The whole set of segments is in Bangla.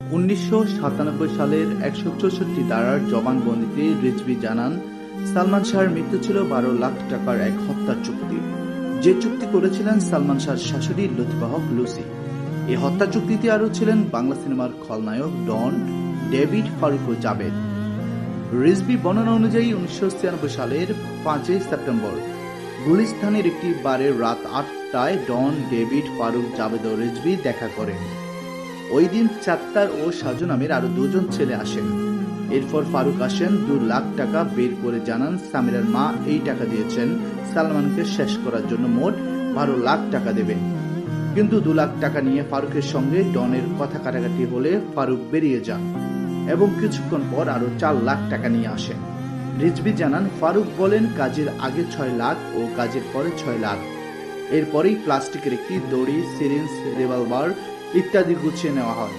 উনিশশো সাতানব্বই সালের একশো চৌষট্টি ধারার জবানবন্দিতে রিজভি জানান, সালমান শাহর মৃত্যু ছিল বারো লাখ টাকার এক হত্যার চুক্তি। যে চুক্তি করেছিলেন সালমান শাহর শাশুড়ি লতিবাহক লুসি। এই হত্যা চুক্তিতে আরও ছিলেন বাংলা সিনেমার খলনায়ক ডন ডেভিড ফারুক ও জাবেদ। রিজভি বর্ণনা অনুযায়ী উনিশশো ছিয়ানব্বই সালের পাঁচই সেপ্টেম্বর, গুলিস্তানের একটি বারে রাত আটটায় ডন, ডেভিড ফারুক, জাবেদ ও রিজভি দেখা করেন। ওই দিন চাত্তার ও সাজু নামের আরও দুজন ছেলে আসেন। এরপর ফারুক আসেন, দু লাখ টাকা বের করে জানান সামিরার মা এই টাকা দিয়েছেন, সালমানকে শেষ করার জন্য মোট বারো লাখ টাকা দেবেন। কিন্তু দু লাখ টাকা নিয়ে ফারুকের সঙ্গে ডনের কথা কাটাকাটি হলে ফারুক বেরিয়ে যান এবং কিছুক্ষণ পর আরও চার লাখ টাকা নিয়ে আসেন। রিজভি জানান, ফারুক বলেন কাজের আগে ছয় লাখ ও কাজের পরে ছয় লাখ। এরপরেই প্লাস্টিকের একটি দড়ি, সিরিঞ্জ, রিভলভার ইত্যাদি গুছিয়ে নেওয়া হয়।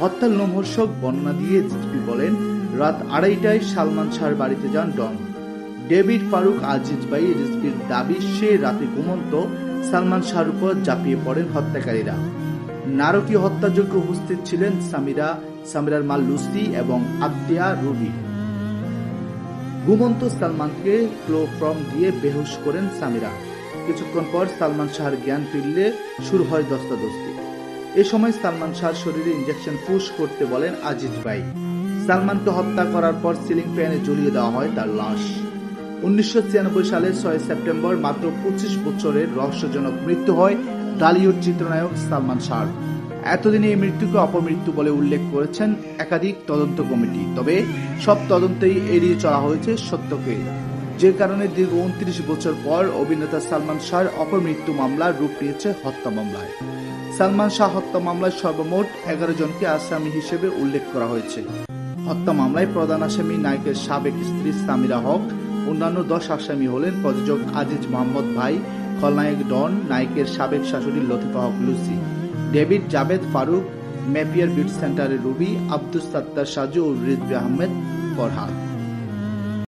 হত্যার লোমহর্ষক বর্ণনা দিয়ে জিজবি বলেন, রাত আড়াইটায় সালমান শাহর বাড়িতে যান ডন। ডেভিড ফারুক আজিজ ভাই রিজবির দাবি, সে রাতে ঘুমন্ত, সালমান শাহর উপর ঝাঁপিয়ে পড়েন হত্যাকারীরা। নারকীয় হত্যাযোগ্য উপস্থিত ছিলেন সামিরা, সামিরার মা লুসি এবং আদ্যা রুবি। ঘুমন্ত সালমানকে ক্লোফ্রম দিয়ে বেহুশ করেন সামিরা। কিছুক্ষণ পর সালমান শাহর জ্ঞান ফিরলে শুরু হয় দস্তাদস্তি। এ সময় সালমান শাহর শরীরে ইঞ্জেকশন পুশ করতে বলেন আজিজ ভাই। সালমানকে হত্যা করার পর সিলিং ফ্যানে ঝুলিয়ে দেওয়া হয় তার লাশ। উনিশশো ছিয়ানব্বই সালের ছয় সেপ্টেম্বর মাত্র পঁচিশ বছরের রহস্যজনক মৃত্যু হয় ডালিউড চিত্রনায়ক সালমান শাহর। এতদিনে এই মৃত্যুকে অপমৃত্যু বলে উল্লেখ করেছেন একাধিক তদন্ত কমিটি। তবে সব তদন্তেই এড়িয়ে চলা হয়েছে সত্যকে। যে কারণে দীর্ঘ উনত্রিশ বছর পর অভিনেতা সালমান শাহর অপমৃত্যু মামলা রূপ নিয়েছে হত্যা মামলায়। সালমান শাহ হত্যা মামলায় সর্বমোট এগারো জনকে আসামি হিসেবে উল্লেখ করা হয়েছে। হত্যা মামলায় প্রধান আসামি নায়কের সাবেক স্ত্রী সামিরা হক, অন্যান্য দশ আসামি হলেন প্রযোজক আজিজ মোহাম্মদ ভাই, খলনায়ক ডন, নায়কের সাবেক শাশুড়ি লতিফা হক লুসি, ডেভিড জাবেদ ফারুক, মেপিয়ার বিউটি সেন্টারের রুবি, আব্দুস সাত্তার সাজু ও রিজবি আহমেদ ফরহাদ।